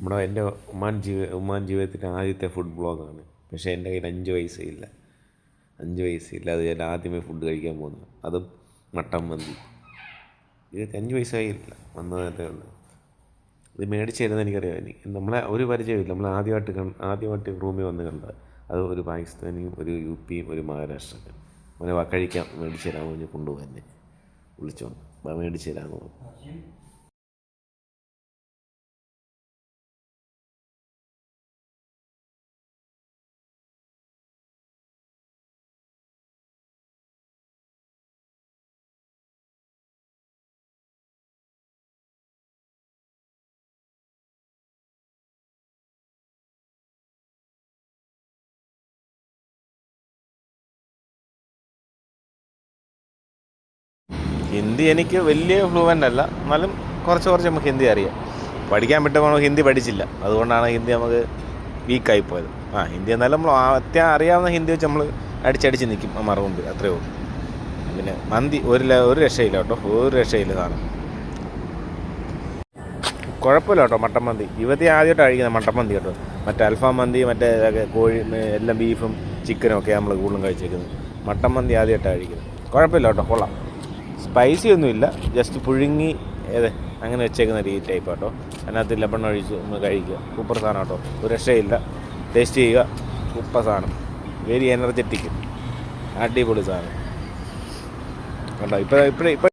നമ്മുടെ എന്റെ ഉമ്മാൻ ജീവി ഉമ്മാൻ ജീവിതത്തിന്റെ ആദ്യത്തെ ഫുഡ് ബ്ലോഗാണ് പക്ഷേ എന്റെ കയ്യിൽ അഞ്ച് പൈസ ഇല്ല. അഞ്ച് പൈസ ഇല്ല. അത് ഞാൻ ആദ്യമേ ഫുഡ് കഴിക്കാൻ പോകുന്നു അതും മട്ടൻ മന്തി. ഇരുപത്തി അഞ്ച് പൈസ കയ്യിലില്ല വന്നതേ ഉള്ളൂ. ഇത് മേടിച്ച് തരുന്നത് എനിക്കറിയാം. എനിക്ക് നമ്മളെ ഒരു പരിചയമില്ല നമ്മൾ ആദ്യമായിട്ട് കണ്ട് ആദ്യമായിട്ട് റൂമിൽ വന്ന് കണ്ടത് അത് ഒരു പാകിസ്ഥാനിയും ഒരു യു പിയും ഒരു മഹാരാഷ്ട്രയും അവനെ കഴിക്കാം. മേടിച്ച് തരാമോ? ഞാൻ കൊണ്ടുപോകാൻ വിളിച്ചോണ്ട്. മേടിച്ച് തരാമോ ഹിന്ദി എനിക്ക് വലിയ ഫ്ലുവന്റ് അല്ല. എന്നാലും കുറച്ച് കുറച്ച് നമുക്ക് ഹിന്ദി അറിയാം. പഠിക്കാൻ പറ്റുമ്പോൾ നമുക്ക് ഹിന്ദി പഠിച്ചില്ല. അതുകൊണ്ടാണ് ഹിന്ദി നമുക്ക് വീക്കായി പോയത്. ആ ഹിന്ദി എന്നാലും നമ്മൾ അത്യാവശ്യം അറിയാവുന്ന ഹിന്ദി വെച്ച് നമ്മൾ അടിച്ചടിച്ച് നിൽക്കും. ആ മുമ്പ് അത്രയേ ഉള്ളൂ. പിന്നെ മന്തി ഒരു ഒരു രക്ഷയില്ല കേട്ടോ. ഒരു രക്ഷയില്ല സാധനം. കുഴപ്പമില്ല കേട്ടോ മട്ടൻ മന്തി. യുവതി ആദ്യമായിട്ട് കഴിക്കുന്ന മട്ടൻ മന്തി കേട്ടോ. മറ്റേ അൽഫാം മന്തി മറ്റേ കോഴി എല്ലാം ബീഫും ചിക്കനും ഒക്കെ നമ്മൾ കൂടുതലും കഴിച്ചേക്കുന്നത്. മട്ടൻ മന്തി ആദ്യമായിട്ടാണ് കഴിക്കുന്നത്. കുഴപ്പമില്ല കേട്ടോ. കൊള്ളാം. സ്പൈസി ഒന്നുമില്ല. ജസ്റ്റ് പുഴുങ്ങി ഏത് അങ്ങനെ വെച്ചേക്കുന്ന രീതി ടൈപ്പ് കേട്ടോ അതിനകത്ത് ലെബൺ ഒഴിച്ച് ഒന്ന് കഴിക്കുക. സൂപ്പർ സാധനം കേട്ടോ ഒരു രക്ഷയില്ല. ടേസ്റ്റ് ചെയ്യുക. സൂപ്പർ സാധനം. വെരി എനർജറ്റിക് അടിപൊളി സാധനം. കണ്ടോ? ഇപ്പോൾ ഇപ്പോഴേ ഇപ്പോൾ